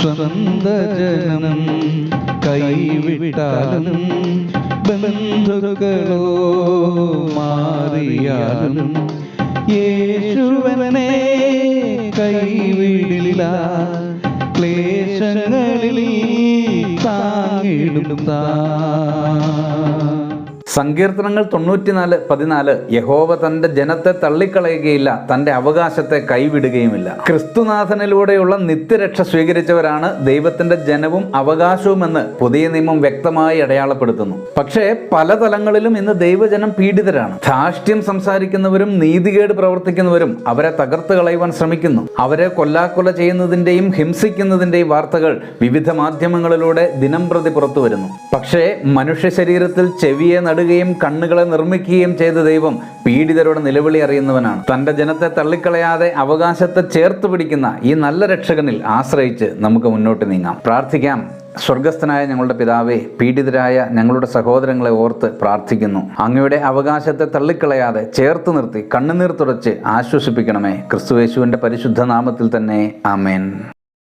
സ്വന്ത ജനം കൈവിട്ടാലും ബന്ധുക്കളോ മാറിയാലും യേശുവനെ കൈവിടില്ല. ക്ലേശങ്ങളിൽ താങ്ങിടും താ സങ്കീർത്തനങ്ങൾ തൊണ്ണൂറ്റിനാല് പതിനാല് യഹോവ തന്റെ ജനത്തെ തള്ളിക്കളയുകയില്ല തന്റെ അവകാശത്തെ കൈവിടുകയുമില്ല. ക്രിസ്തുനാഥനിലൂടെയുള്ള നിത്യരക്ഷ സ്വീകരിച്ചവരാണ് ദൈവത്തിന്റെ ജനവും അവകാശവും എന്ന് പുതിയ നിയമം വ്യക്തമായി അടയാളപ്പെടുത്തുന്നു. പക്ഷേ പല തലങ്ങളിലും ഇന്ന് ദൈവജനം പീഡിതരാണ്. ധാഷ്ട്യം സംസാരിക്കുന്നവരും നീതികേട് പ്രവർത്തിക്കുന്നവരും അവരെ തകർത്ത് കളയുവാൻ ശ്രമിക്കുന്നു. അവരെ കൊല്ലാക്കൊല ചെയ്യുന്നതിന്റെയും ഹിംസിക്കുന്നതിന്റെയും വാർത്തകൾ വിവിധ മാധ്യമങ്ങളിലൂടെ ദിനം പ്രതി പുറത്തു വരുന്നു പക്ഷേ മനുഷ്യ ശരീരത്തിൽ ചെവിയെ നടുകയും കണ്ണുകളെ നിർമ്മിക്കുകയും ചെയ്ത ദൈവം പീഡിതരുടെ നിലവിളി അറിയുന്നവനാണ്. തന്റെ ജനത്തെ തള്ളിക്കളയാതെ അവകാശത്തെ ചേർത്ത് പിടിക്കുന്ന ഈ നല്ല രക്ഷകനിൽ ആശ്രയിച്ച് നമുക്ക് മുന്നോട്ട് നീങ്ങാം. പ്രാർത്ഥിക്കാം. സ്വർഗസ്ഥനായ ഞങ്ങളുടെ പിതാവെ പീഡിതരായ ഞങ്ങളുടെ സഹോദരങ്ങളെ ഓർത്ത് പ്രാർത്ഥിക്കുന്നു. അങ്ങയുടെ അവകാശത്തെ തള്ളിക്കളയാതെ ചേർത്ത് നിർത്തി കണ്ണുനീർ തുടച്ച് ആശ്വസിപ്പിക്കണമേ. ക്രിസ്തുവേശുവിന്റെ പരിശുദ്ധ നാമത്തിൽ തന്നെ. ആമേൻ.